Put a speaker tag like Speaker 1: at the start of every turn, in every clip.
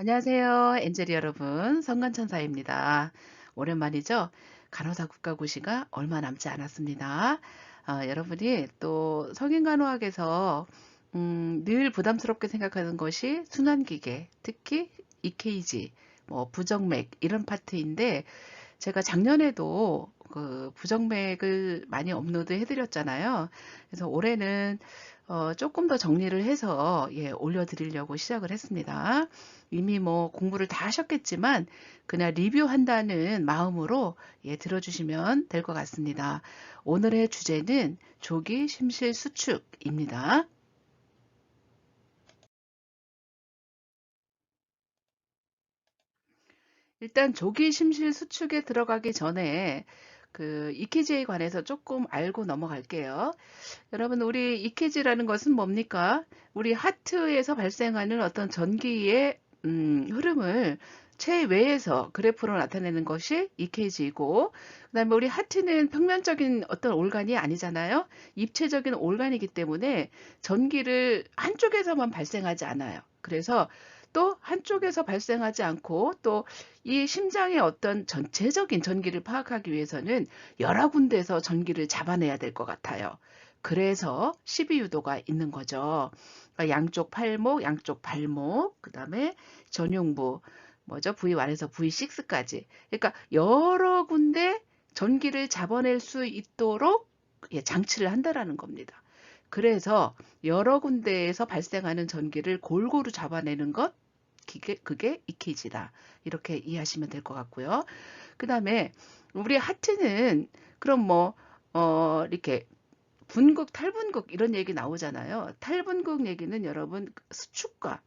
Speaker 1: 안녕하세요. 엔젤이 여러분. 성관천사입니다. 오랜만이죠? 간호사 국가고시가 얼마 남지 않았습니다. 어, 여러분이 또 성인간호학에서 음, 늘 부담스럽게 생각하는 것이 순환기계, 특히 EKG, 뭐 부정맥 이런 파트인데 제가 작년에도 그 부정맥을 많이 업로드 해드렸잖아요. 그래서 올해는 어, 조금 더 정리를 해서 예, 올려드리려고 시작을 했습니다. 이미 뭐 공부를 다 하셨겠지만 그냥 리뷰한다는 마음으로 예, 들어주시면 될 것 같습니다. 오늘의 주제는 조기 심실 수축입니다. 일단 조기 심실 수축에 들어가기 전에 그 EKG에 관해서 조금 알고 넘어갈게요. 여러분 우리 EKG라는 것은 뭡니까? 우리 하트에서 발생하는 어떤 전기의 음, 흐름을 체외에서 그래프로 나타내는 것이 EKG이고 그 다음에 우리 하트는 평면적인 어떤 올간이 아니잖아요. 입체적인 올간이기 때문에 전기를 한쪽에서만 발생하지 않아요. 그래서 또 한쪽에서 발생하지 않고 또 이 심장의 어떤 전체적인 전기를 파악하기 위해서는 여러 군데에서 전기를 잡아내야 될 것 같아요. 그래서 12유도가 있는 거죠. 그러니까 양쪽 팔목, 양쪽 발목, 그 다음에 전용부, 뭐죠? V1에서 V6까지. 그러니까 여러 군데 전기를 잡아낼 수 있도록 예, 장치를 한다라는 겁니다. 그래서 여러 군데에서 발생하는 전기를 골고루 잡아내는 것 그게, EKG다. 이렇게 이해하시면 될 것 같고요. 그 다음에 우리 하트는 그럼 뭐 어, 이렇게 분극, 탈분극 이런 얘기 나오잖아요. 탈분극 얘기는 여러분 수축과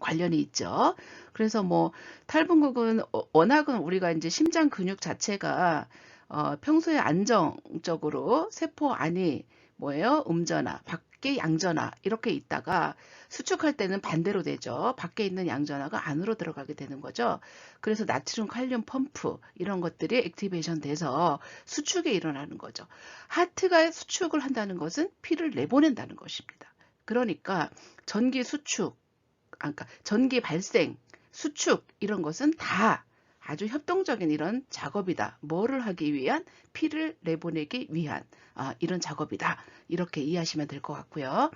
Speaker 1: 관련이 있죠. 그래서 뭐 탈분극은 어, 워낙은 우리가 이제 심장 근육 자체가 어, 평소에 안정적으로 세포 안이 뭐예요? 음전화, 밖 에 양전화 이렇게 있다가 수축할 때는 반대로 되죠. 밖에 있는 양전화가 안으로 들어가게 되는 거죠. 그래서 나트륨 칼륨 펌프 이런 것들이 액티베이션 돼서 수축이 일어나는 거죠. 하트가 수축을 한다는 것은 피를 내보낸다는 것입니다. 그러니까 전기 수축, 아, 그러니까 전기 발생, 수축 이런 것은 다 아주 협동적인 이런 작업이다. 뭐를 하기 위한 피를 내보내기 위한 아, 이런 작업이다. 이렇게 이해하시면 될 것 같고요.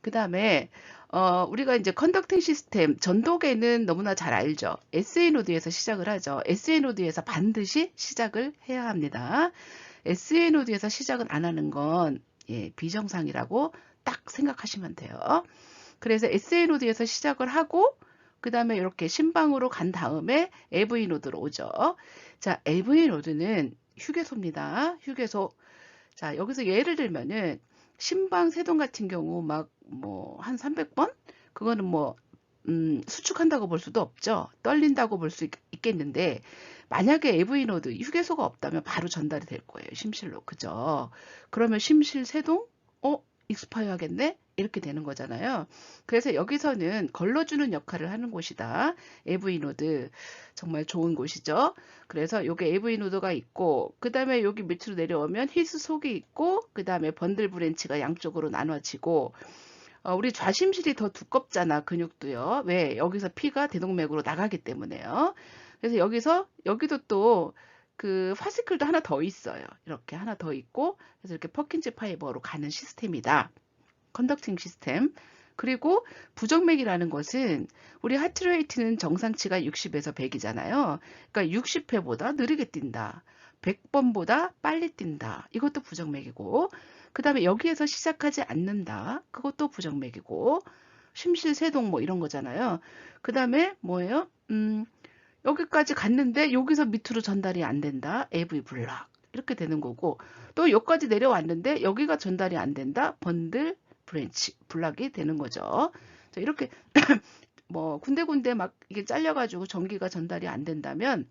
Speaker 1: 그 다음에 어, 우리가 이제 컨덕팅 시스템 전도계는 너무나 잘 알죠. SA 노드에서 시작을 하죠. SA 노드에서 반드시 시작을 해야 합니다. SA 노드에서 시작은 안 하는 건 예, 비정상이라고 딱 생각하시면 돼요. 그래서 SA 노드에서 시작을 하고 그 다음에 이렇게 신방으로 간 다음에 AV 노드로 오죠. 자, AV 노드는 휴게소입니다. 휴게소. 자, 여기서 예를 들면은 신방 세동 같은 경우 막 뭐 한 300번? 그거는 뭐 음, 수축한다고 볼 수도 없죠. 떨린다고 볼 수 있겠는데 만약에 AV 노드 휴게소가 없다면 바로 전달이 될 거예요. 심실로. 그죠? 그러면 심실 세동? 어? 익스파이어 하겠네? 이렇게 되는 거잖아요. 그래서 여기서는 걸러주는 역할을 하는 곳이다. AV 노드 정말 좋은 곳이죠. 그래서 여기 AV 노드가 있고 그 다음에 여기 밑으로 내려오면 히스 속이 있고 그 다음에 번들 브랜치가 양쪽으로 나눠지고 어, 우리 좌심실이 더 두껍잖아 근육도요. 왜? 여기서 피가 대동맥으로 나가기 때문에요. 그래서 여기서 여기도 또그 파스클도 하나 더 있어요. 이렇게 하나 더 있고 그래서 이렇게 퍼킨즈 파이버로 가는 시스템이다. 컨덕팅 시스템. 그리고 부정맥이라는 것은 우리 하트레이트는 정상치가 60에서 100이잖아요. 그러니까 60회보다 느리게 뛴다. 100번보다 빨리 뛴다. 이것도 부정맥이고 그 다음에 여기에서 시작하지 않는다. 그것도 부정맥이고 심실세동 뭐 이런 거잖아요. 그 다음에 뭐예요? 음, 여기까지 갔는데 여기서 밑으로 전달이 안 된다. AV 블락 이렇게 되는 거고 또 여기까지 내려왔는데 여기가 전달이 안 된다. 번들 브랜치 블락이 되는 거죠. 자, 이렇게 뭐 군데군데 막 이게 잘려가지고 전기가 전달이 안 된다면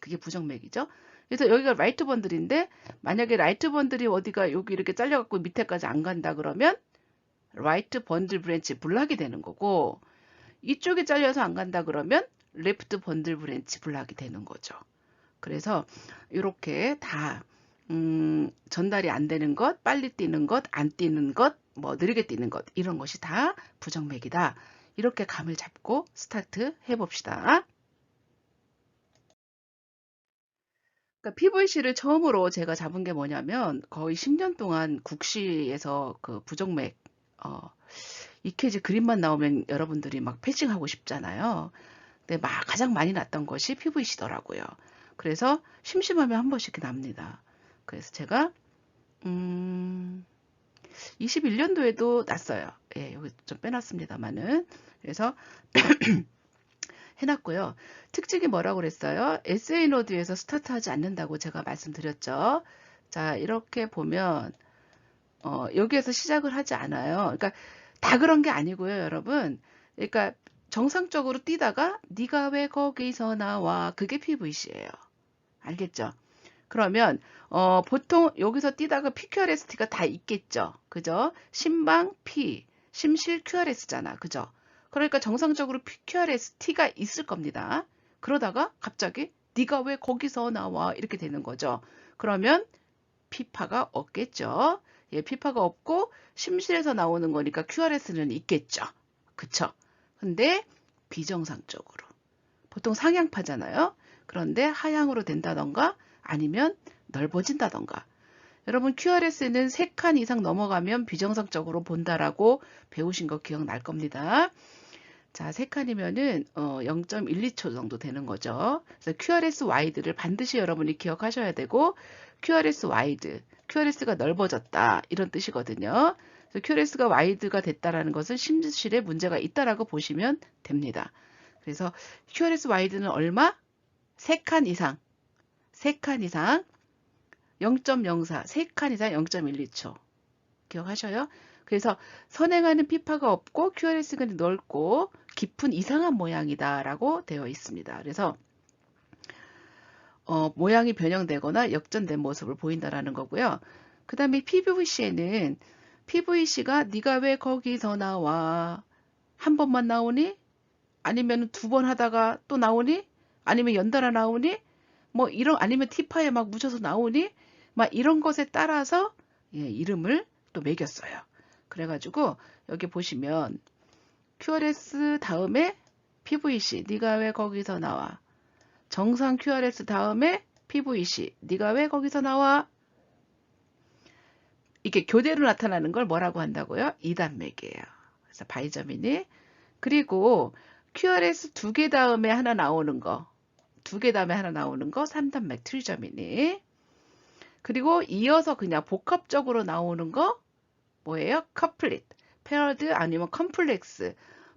Speaker 1: 그게 부정맥이죠. 그래서 여기가 라이트 번들인데 만약에 라이트 번들이 어디가 여기 이렇게 잘려갖고 밑에까지 안 간다 그러면 라이트 번들 브랜치 블락이 되는 거고 이쪽에 잘려서 안 간다 그러면 레프트 번들 브랜치 블락이 되는 거죠. 그래서 이렇게 다 음, 전달이 안 되는 것, 빨리 뛰는 것, 안 뛰는 것, 뭐 느리게 뛰는 것 이런 것이 다 부정맥이다. 이렇게 감을 잡고 스타트 해봅시다. 그러니까 PVC를 처음으로 제가 잡은 게 뭐냐면 거의 10년 동안 국시에서 그 부정맥 어, 이케지 그림만 나오면 여러분들이 막 패싱하고 싶잖아요. 근데 막 가장 많이 났던 것이 PVC더라고요. 그래서 심심하면 한 번씩 납니다. 그래서 제가 음 21년도에도 났어요. 예, 여기 좀 빼놨습니다만은. 그래서 해놨고요. 특징이 뭐라고 그랬어요? SA 노드에서 스타트하지 않는다고 제가 말씀드렸죠. 자, 이렇게 보면 어, 여기에서 시작을 하지 않아요. 그러니까 다 그런 게 아니고요, 여러분. 그러니까 정상적으로 뛰다가 네가 왜 거기서 나와? 그게 PVC예요. 알겠죠? 그러면 어, 보통 여기서 뛰다가 PQRST가 다 있겠죠. 그죠? 심방 P, 심실 QRS잖아. 그죠? 그러니까 정상적으로 PQRST가 있을 겁니다. 그러다가 갑자기 네가 왜 거기서 나와? 이렇게 되는 거죠. 그러면 피파가 없겠죠. 예, 피파가 없고 심실에서 나오는 거니까 QRS는 있겠죠. 그쵸? 근데 비정상적으로. 보통 상향파잖아요. 그런데 하향으로 된다던가 아니면 넓어진다던가. 여러분 QRS는 3칸 이상 넘어가면 비정상적으로 본다라고 배우신 거 기억날 겁니다. 자, 3칸이면은 어, 0.12초 정도 되는 거죠. 그래서 QRS 와이드를 반드시 여러분이 기억하셔야 되고 QRS 와이드, QRS가 넓어졌다 이런 뜻이거든요. 그래서 QRS가 와이드가 됐다라는 것은 심실에 문제가 있다라고 보시면 됩니다. 그래서 QRS 와이드는 얼마? 3칸 이상. 3칸 이상 0.04, 3칸 이상 0.12초. 기억하셔요? 그래서 선행하는 피파가 없고 QRS가 넓고 깊은 이상한 모양이다 라고 되어 있습니다. 그래서 어, 모양이 변형되거나 역전된 모습을 보인다라는 거고요. 그 다음에 PVC에는 PVC가 네가 왜 거기서 나와? 한 번만 나오니? 아니면 두 번 하다가 또 나오니? 아니면 연달아 나오니? 뭐 이런 아니면 티파에 막 묻혀서 나오니? 막 이런 것에 따라서 예, 이름을 또 매겼어요. 그래가지고 여기 보시면 QRS 다음에 PVC 네가 왜 거기서 나와? 정상 QRS 다음에 PVC 네가 왜 거기서 나와? 이게 교대로 나타나는 걸 뭐라고 한다고요? 이단맥이에요. 그래서 바이저민이 그리고 QRS 두 개 다음에 하나 나오는 거, 두 개 다음에 하나 나오는 거 3단맥 트리저민이 그리고 이어서 그냥 복합적으로 나오는 거 뭐예요? 커플릿, 페어드 아니면 컴플렉스,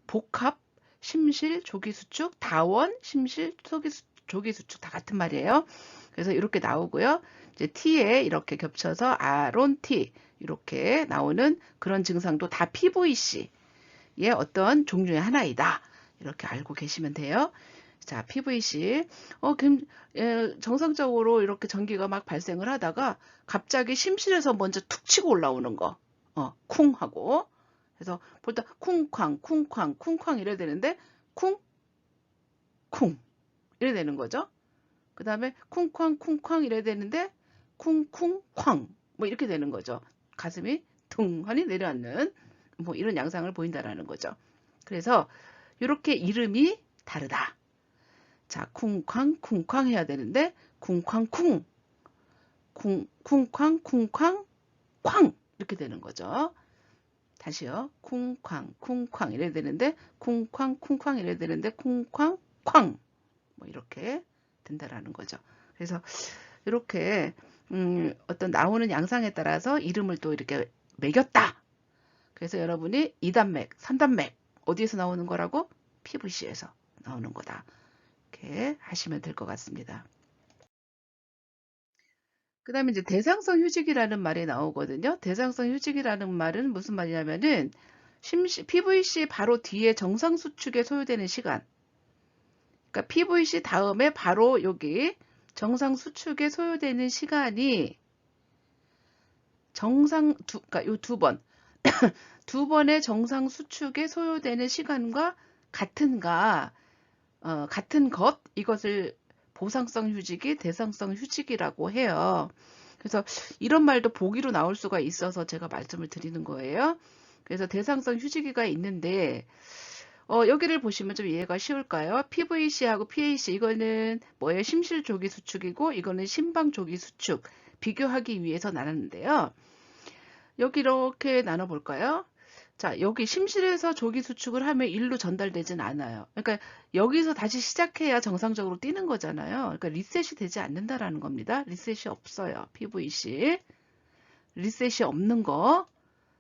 Speaker 1: 복합, 심실, 조기수축, 다원, 심실, 조기수축 다 같은 말이에요. 그래서 이렇게 나오고요. 이제 T에 이렇게 겹쳐서 아론 T 이렇게 나오는 그런 증상도 다 PVC의 어떤 종류의 하나이다. 이렇게 알고 계시면 돼요. 자, PVC. 어, 예, 정상적으로 이렇게 전기가 막 발생을 하다가 갑자기 심실에서 먼저 툭 치고 올라오는 거. 어, 쿵 하고. 그래서 볼때 쿵쾅, 쿵쾅, 쿵쾅 이래야 되는데 쿵, 쿵 이래 되는 거죠. 그 다음에 쿵쾅, 쿵쾅 이래야 되는데 쿵 쿵, 쾅 뭐 이렇게 되는 거죠. 가슴이 둥하니 내려앉는 뭐 이런 양상을 보인다라는 거죠. 그래서 이렇게 이름이 다르다. 자, 쿵쾅, 쿵쾅 해야 되는데 쿵쾅, 쿵, 쿵, 쿵쾅, 쿵쾅, 쾅 이렇게 되는 거죠. 다시요. 쿵쾅, 쿵쾅 이래야 되는데 쿵쾅, 쿵쾅 이래야 되는데 쿵쾅, 쾅. 뭐 이렇게 된다라는 거죠. 그래서 이렇게 음, 어떤 나오는 양상에 따라서 이름을 또 이렇게 매겼다. 그래서 여러분이 2단맥, 3단맥 어디에서 나오는 거라고? PVC에서 나오는 거다. 이렇게 하시면 될 것 같습니다. 그 다음에 이제 대상성 휴직이라는 말이 나오거든요. 대상성 휴직이라는 말은 무슨 말이냐면은 PVC 바로 뒤에 정상 수축에 소요되는 시간. 그러니까 PVC 다음에 바로 여기 정상 수축에 소요되는 시간이 정상 두, 그러니까 요 두 번, 두 번의 정상 수축에 소요되는 시간과 같은가, 어, 같은 것, 이것을 보상성 휴직이 대상성 휴직이라고 해요. 그래서 이런 말도 보기로 나올 수가 있어서 제가 말씀을 드리는 거예요. 그래서 대상성 휴직이가 있는데 어, 여기를 보시면 좀 이해가 쉬울까요? PVC하고 PAC 이거는 뭐예요? 심실 조기 수축이고 이거는 심방 조기 수축 비교하기 위해서 나눴는데요. 여기 이렇게 나눠 볼까요? 자, 여기 심실에서 조기 수축을 하면 일로 전달되진 않아요. 그러니까 여기서 다시 시작해야 정상적으로 뛰는 거잖아요. 그러니까 리셋이 되지 않는다라는 겁니다. 리셋이 없어요. PVC. 리셋이 없는 거,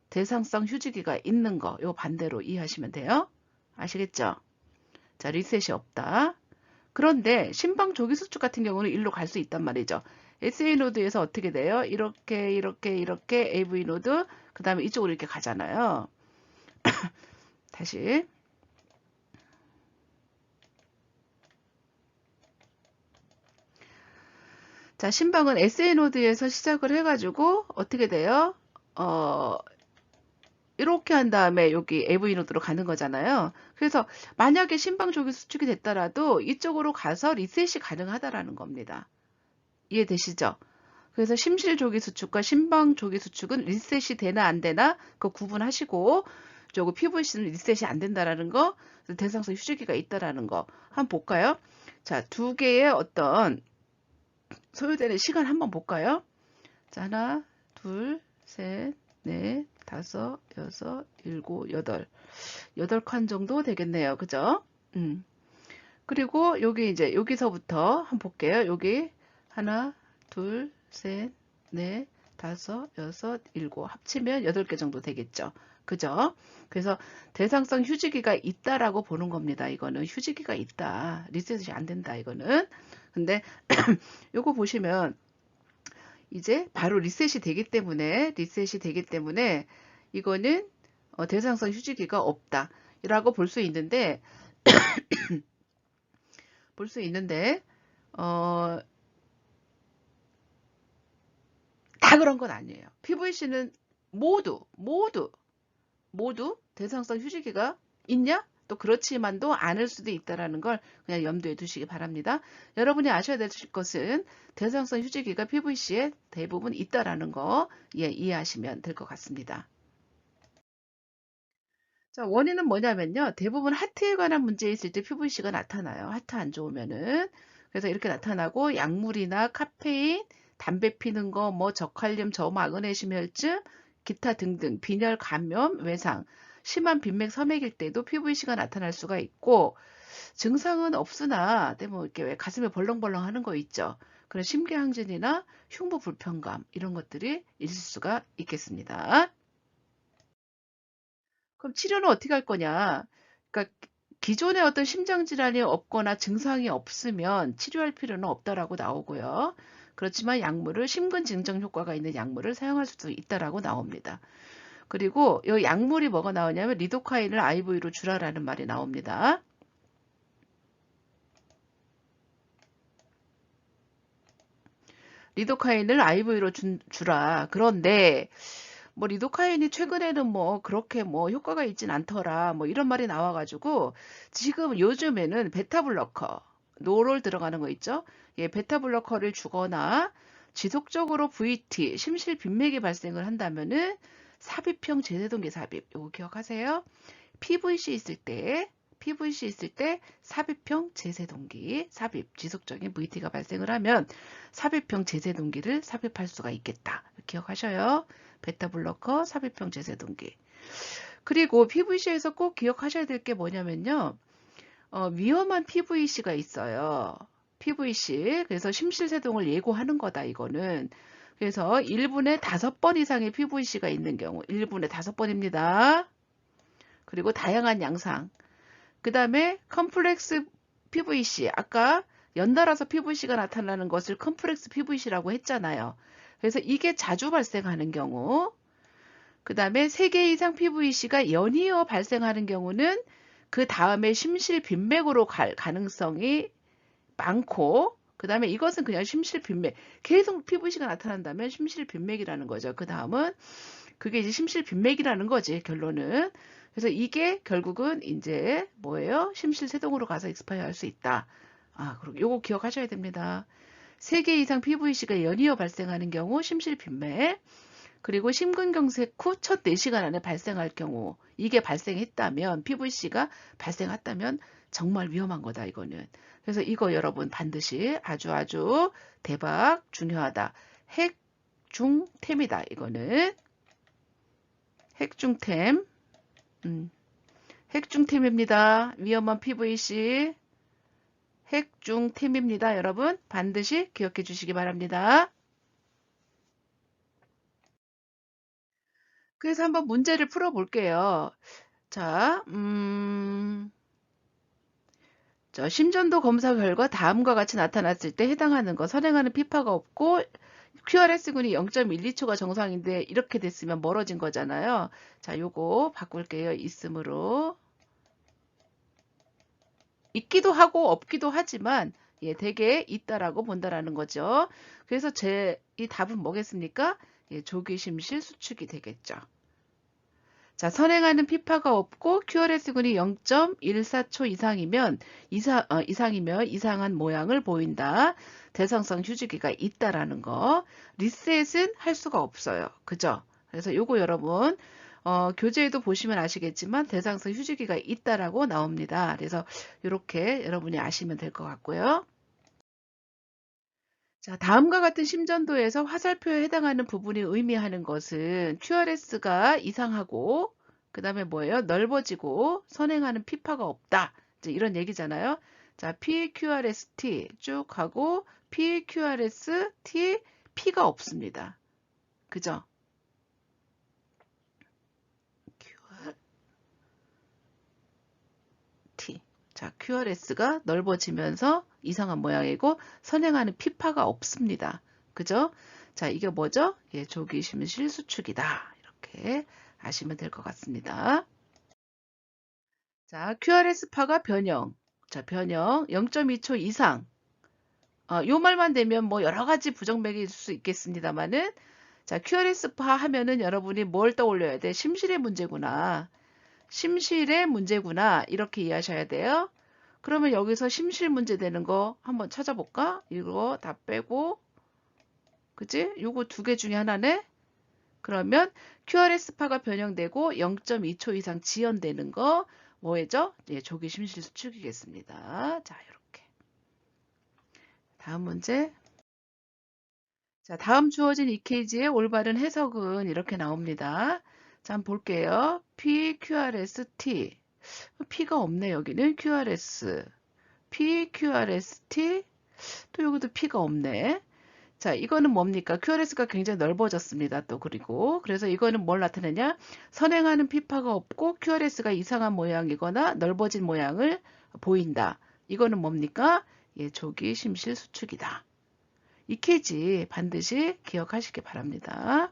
Speaker 1: 대상성 휴지기가 있는 거, 요 반대로 이해하시면 돼요. 아시겠죠? 자, 리셋이 없다. 그런데 신방 조기 수축 같은 경우는 일로 갈 수 있단 말이죠. SA 노드에서 어떻게 돼요? 이렇게 이렇게 이렇게 AV 노드 그 다음에 이쪽으로 이렇게 가잖아요. 다시 자 신방은 SA 노드에서 시작을 해가지고 어떻게 돼요? 어 이렇게 한 다음에 여기 AV 노드로 가는 거잖아요. 그래서 만약에 신방 조기 수축이 됐더라도 이쪽으로 가서 리셋이 가능하다라는 겁니다. 이해되시죠? 그래서 심실 조기 수축과 신방 조기 수축은 리셋이 되나 안 되나 그 구분하시고 저거 PVC는 리셋이 안 된다라는 거, 대상성 휴지기가 있다라는 거 한번 볼까요? 자, 두 개의 어떤 소요되는 시간 한번 볼까요? 자, 하나, 둘, 셋, 넷, 다섯, 여섯, 일곱, 여덟. 여덟 칸 정도 되겠네요. 그죠? 음. 그리고 여기 이제 여기서부터 한번 볼게요. 여기 하나, 둘, 셋, 넷, 다섯, 여섯, 일곱 합치면 여덟 개 정도 되겠죠. 그죠? 그래서 대상성 휴지기가 있다라고 보는 겁니다. 이거는 휴지기가 있다. 리셋이 안 된다. 이거는. 근데 요거 보시면 이제 바로 리셋이 되기 때문에 리셋이 되기 때문에 이거는 어, 대상성 휴지기가 없다. 라고 볼 수 있는데 볼 수 있는데 어, 다 그런 건 아니에요. PVC는 모두 모두 모두 대상성 휴지기가 있냐? 또 그렇지만도 않을 수도 있다라는 걸 그냥 염두에 두시기 바랍니다. 여러분이 아셔야 될 것은 대상성 휴지기가 PVC에 대부분 있다라는 거 예, 이해하시면 될 것 같습니다. 자, 원인은 뭐냐면요. 대부분 하트에 관한 문제 있을 때 PVC가 나타나요. 하트 안 좋으면은. 그래서 이렇게 나타나고 약물이나 카페인, 담배 피는 거, 뭐 저칼륨, 저마그네슘 혈증, 기타 등등 빈혈, 감염, 외상, 심한 빈맥, 섬액일 때도 PVC가 나타날 수가 있고 증상은 없으나 뭐 이렇게 왜 가슴에 벌렁벌렁 하는 거 있죠. 그런 심계항진이나 흉부 불편감 이런 것들이 있을 수가 있겠습니다. 그럼 치료는 어떻게 할 거냐? 그러니까 기존에 어떤 심장 질환이 없거나 증상이 없으면 치료할 필요는 없다라고 나오고요. 그렇지만 약물을 심근 진정 효과가 있는 약물을 사용할 수도 있다라고 나옵니다. 그리고 이 약물이 뭐가 나오냐면 리도카인을 IV로 주라라는 말이 나옵니다. 리도카인을 IV로 준, 주라. 그런데 뭐 리도카인이 최근에는 뭐 그렇게 뭐 효과가 있진 않더라. 뭐 이런 말이 나와가지고 지금 요즘에는 베타블러커 노롤 들어가는 거 있죠? 예, 베타 블러커를 주거나 지속적으로 VT, 심실 빈맥이 발생을 한다면은 삽입형 제세동기 삽입. 요거 기억하세요. PVC 있을 때 PVC 있을 때 삽입형 제세동기, 삽입, 지속적인 VT가 발생을 하면 삽입형 제세동기를 삽입할 수가 있겠다. 기억하셔요. 베타 블러커, 삽입형 제세동기. 그리고 PVC에서 꼭 기억하셔야 될 게 뭐냐면요. 어, 위험한 PVC가 있어요. PVC. 그래서 심실세동을 예고하는 거다, 이거는. 그래서 1분에 5번 이상의 PVC가 있는 경우, 1분에 5번입니다. 그리고 다양한 양상. 그 다음에 컴플렉스 PVC. 아까 연달아서 PVC가 나타나는 것을 컴플렉스 PVC라고 했잖아요. 그래서 이게 자주 발생하는 경우, 그 다음에 3개 이상 PVC가 연이어 발생하는 경우는 그 다음에 심실 빈맥으로 갈 가능성이 많고 그 다음에 이것은 그냥 심실 빈맥 계속 PVC가 나타난다면 심실 빈맥이라는 거죠. 그 다음은 그게 이제 심실 빈맥이라는 거지 결론은 그래서 이게 결국은 이제 뭐예요? 심실 세동으로 가서 익스파이어 할 수 있다. 아, 그리고 요거 기억하셔야 됩니다. 3개 이상 PVC가 연이어 발생하는 경우 심실 빈맥 그리고 심근경색 후 첫 4시간 안에 발생할 경우 이게 발생했다면 PVC가 발생했다면 정말 위험한 거다 이거는. 그래서 이거 여러분 반드시 아주 아주 대박 중요하다. 핵 중템이다 이거는. 핵 중템. 음. 핵 중템입니다. 위험한 PVC. 핵 중템입니다. 여러분 반드시 기억해 주시기 바랍니다. 그래서 한번 문제를 풀어볼게요. 자, 음, 저 심전도 검사 결과 다음과 같이 나타났을 때 해당하는 거 선행하는 피파가 없고 QRS군이 0.12초가 정상인데 이렇게 됐으면 멀어진 거잖아요. 자, 요거 바꿀게요. 있음으로. 있기도 하고 없기도 하지만 예, 되게 있다라고 본다라는 거죠. 그래서 제 이 답은 뭐겠습니까? 예, 조기심실 수축이 되겠죠. 자, 선행하는 피파가 없고 QRS군이 0.14초 이상이면 이상, 어, 이상이면 이상한 모양을 보인다. 대상성 휴지기가 있다라는 거. 리셋은 할 수가 없어요. 그죠? 그래서 요거 여러분 어, 교재에도 보시면 아시겠지만 대상성 휴지기가 있다라고 나옵니다. 그래서 이렇게 여러분이 아시면 될 것 같고요. 자, 다음과 같은 심전도에서 화살표에 해당하는 부분이 의미하는 것은 QRS가 이상하고 그 다음에 뭐예요? 넓어지고 선행하는 피파가 없다. 이런 얘기잖아요. 자, PQRST 쭉 하고 PQRST P가 없습니다. 그죠? T. 자, QRS가 넓어지면서 이상한 모양이고 선행하는 피파가 없습니다. 그죠? 자, 이게 뭐죠? 예, 조기 심실 수축이다. 이렇게 아시면 될 것 같습니다. 자, QRS파가 변형. 자, 변형 0.2초 이상. 어, 요 말만 되면 뭐 여러 가지 부정맥이 있을 수 있겠습니다만은 자, QRS파 하면은 여러분이 뭘 떠올려야 돼? 심실의 문제구나. 심실의 문제구나. 이렇게 이해하셔야 돼요. 그러면 여기서 심실 문제 되는 거 한번 찾아볼까? 이거 다 빼고 그치? 요거 두 개 중에 하나네? 그러면 QRS파가 변형되고 0.2초 이상 지연되는 거 뭐죠? 예, 조기 심실 수축이겠습니다. 자, 이렇게. 다음 문제. 자, 다음 주어진 EKG의 올바른 해석은 이렇게 나옵니다. 자, 한번 볼게요. P, QRS, T. P가 없네, 여기는. QRS. P, QRS, T. 또 여기도 P가 없네. 자, 이거는 뭡니까? QRS가 굉장히 넓어졌습니다. 또 그리고 그래서 이거는 뭘 나타내냐? 선행하는 피파가 없고 QRS가 이상한 모양이거나 넓어진 모양을 보인다. 이거는 뭡니까? 예, 조기 심실 수축이다. EKG 반드시 기억하시기 바랍니다.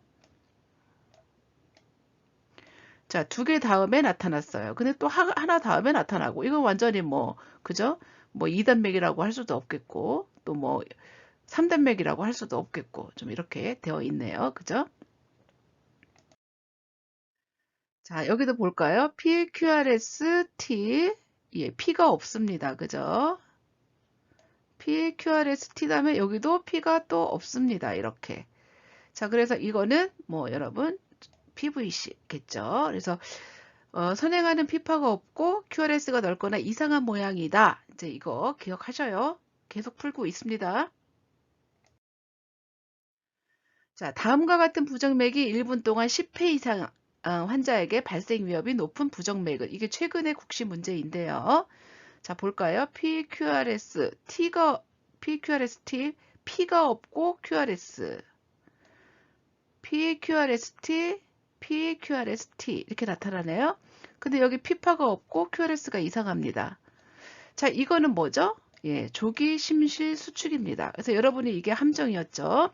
Speaker 1: 자, 두 개 다음에 나타났어요. 근데 또 하, 나 다음에 나타나고 이건 완전히 뭐 그죠? 뭐 2단맥이라고 할 수도 없겠고 또 뭐 3단맥이라고 할 수도 없겠고 좀 이렇게 되어 있네요. 그죠? 자, 여기도 볼까요? PQRS-T 예, P가 없습니다. 그죠? PQRS-T 다음에 여기도 P가 또 없습니다. 이렇게. 자, 그래서 이거는 뭐 여러분 PVC겠죠. 그래서 어, 선행하는 피파가 없고 QRS가 넓거나 이상한 모양이다. 이제 이거 기억하셔요. 계속 풀고 있습니다. 자, 다음과 같은 부정맥이 1분 동안 10회 이상 어, 환자에게 발생 위협이 높은 부정맥은 이게 최근의 국시 문제인데요. 자, 볼까요? PQRS, T가 PQRST, P가 없고 QRS. PQRST, PQRST 이렇게 나타나네요. 근데 여기 P파가 없고 QRS가 이상합니다. 자, 이거는 뭐죠? 예, 조기 심실 수축입니다. 그래서 여러분이 이게 함정이었죠.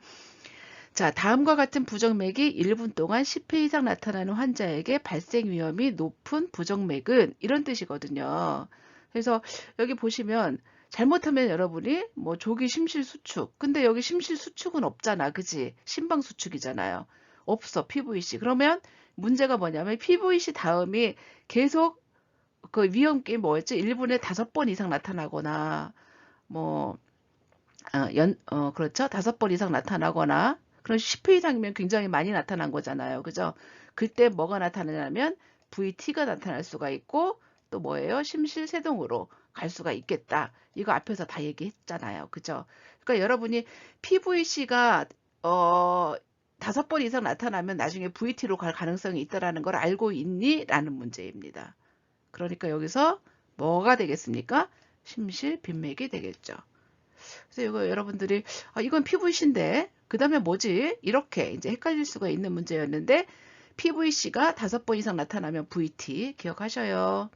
Speaker 1: 자, 다음과 같은 부정맥이 1분 동안 10회 이상 나타나는 환자에게 발생 위험이 높은 부정맥은 이런 뜻이거든요. 그래서 여기 보시면 잘못하면 여러분이 뭐 조기 심실 수축. 근데 여기 심실 수축은 없잖아. 그지? 심방 수축이잖아요. 없어. PVC. 그러면 문제가 뭐냐면 PVC 다음이 계속 그 위험기 뭐였지? 1분에 5번 이상 나타나거나 뭐 어, 연, 어, 그렇죠. 다섯 번 이상 나타나거나 그럼 10회 이상이면 굉장히 많이 나타난 거잖아요. 그죠? 그때 뭐가 나타나냐면 VT가 나타날 수가 있고 또 뭐예요? 심실세동으로 갈 수가 있겠다. 이거 앞에서 다 얘기했잖아요. 그죠? 그러니까 여러분이 PVC가 어 다섯 번 이상 나타나면 나중에 VT로 갈 가능성이 있다라는 걸 알고 있니? 라는 문제입니다. 그러니까 여기서 뭐가 되겠습니까? 심실 빈맥이 되겠죠. 그래서 이거 여러분들이 아, 이건 PVC인데 그 다음에 뭐지? 이렇게 이제 헷갈릴 수가 있는 문제였는데 PVC가 다섯 번 이상 나타나면 VT 기억하셔요.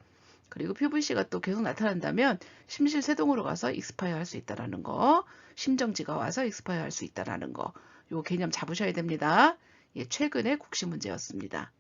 Speaker 1: 그리고 PVC가 또 계속 나타난다면 심실세동으로 가서 익스파이어 할 수 있다라는 거, 심정지가 와서 익스파이어 할 수 있다라는 거, 요 개념 잡으셔야 됩니다. 예, 최근의 국시 문제였습니다.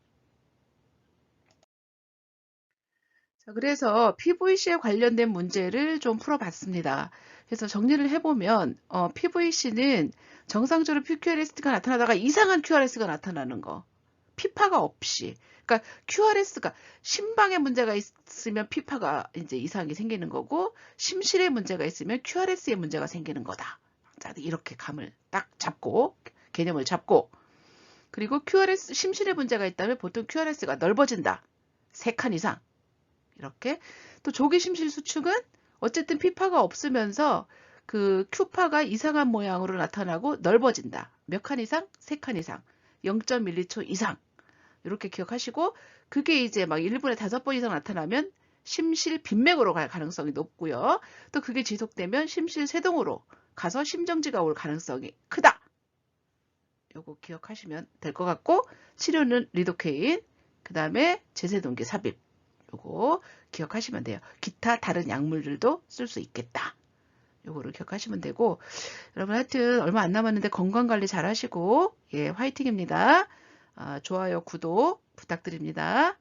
Speaker 1: 자, 그래서 PVC에 관련된 문제를 좀 풀어봤습니다. 그래서 정리를 해보면 어, PVC는 정상적으로 PQRS가 나타나다가 이상한 QRS가 나타나는 거. 피파가 없이. 그러니까 QRS가 심방에 문제가 있으면 피파가 이제 이상이 생기는 거고 심실에 문제가 있으면 QRS에 문제가 생기는 거다. 자, 이렇게 감을 딱 잡고 개념을 잡고 그리고 QRS 심실에 문제가 있다면 보통 QRS가 넓어진다. 세 칸 이상. 이렇게 또 조기 심실 수축은 어쨌든 피파가 없으면서 그 Q파가 이상한 모양으로 나타나고 넓어진다. 몇 칸 이상? 세 칸 이상. 0.1초 이상. 이렇게 기억하시고 그게 이제 막 1분에 5번 이상 나타나면 심실 빈맥으로 갈 가능성이 높고요. 또 그게 지속되면 심실 세동으로 가서 심정지가 올 가능성이 크다. 요거 기억하시면 될 것 같고 치료는 리도케인, 그 다음에 제세동기 삽입 요거 기억하시면 돼요. 기타 다른 약물들도 쓸 수 있겠다. 요거를 기억하시면 되고 여러분 하여튼 얼마 안 남았는데 건강관리 잘 하시고 예 화이팅입니다. 아, 좋아요 구독 부탁드립니다.